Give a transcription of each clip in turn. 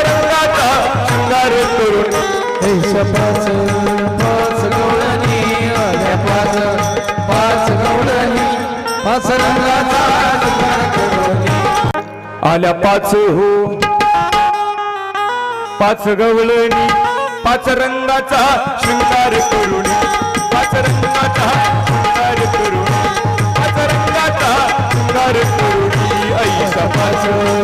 रंगाचा शृंगार करून पाच पाच आल्या पाच पाच पाच रंगाचा शृंगार करून. आल्या पाच हो. पाच गवळणी पाच रंगाचा शृंगार करून पाच रंगाचा शृंगार करून पाच रंगाचा शृंगार करून ऐसा पाच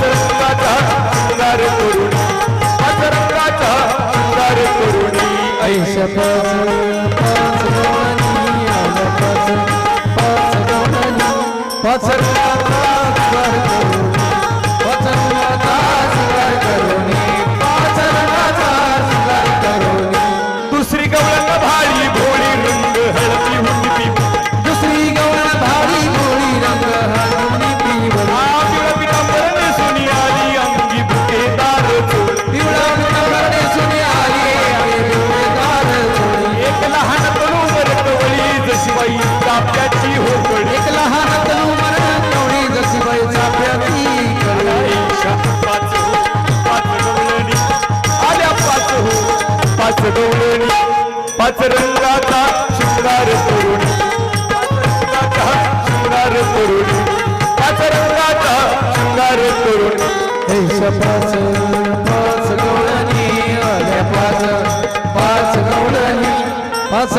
रंगाचा अंगार करून पाच रंगाचा अंगार करून ऐशा पाच पाच पाच त्याच रंगाचा शिंगार तोरुणी. रंगाचा शिंगार तोरुणी. त्याच रंगाचा पाच गवळणी आल्या पाच पाच गवळणी. पाच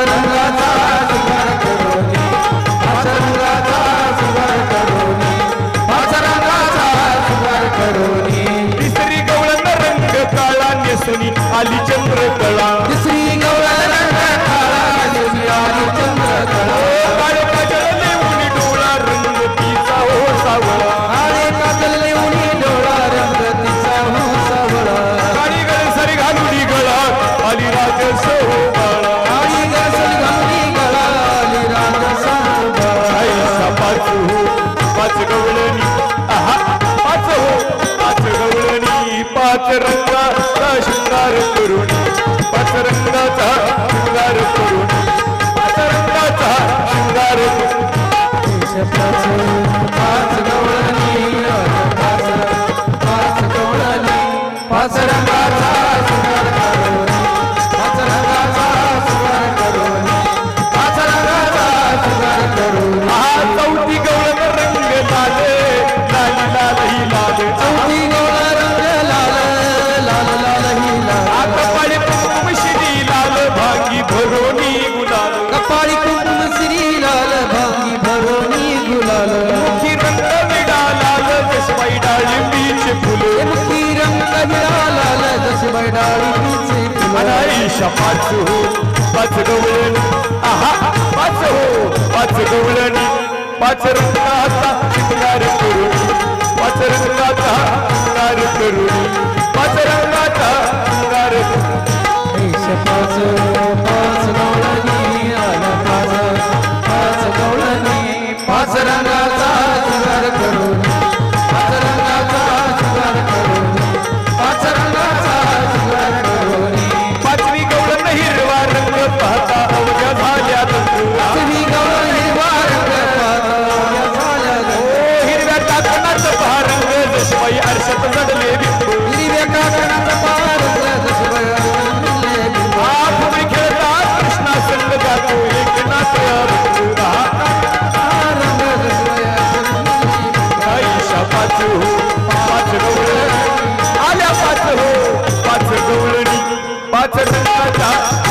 रंगाचा शृंगार करून पाच रंगाचा शृंगार करून पाच शृंगार करून. डाळिंबीचे फुले. मुक्ती रंग विराला जसबाई डाळिंबीचे अनाईशा पाच हो पाच गवळणी. आहा पाच हो पाच गवळणी. पाच रंगाचा चितकार करून पाच रंगाचा चितकार करून. चलता जा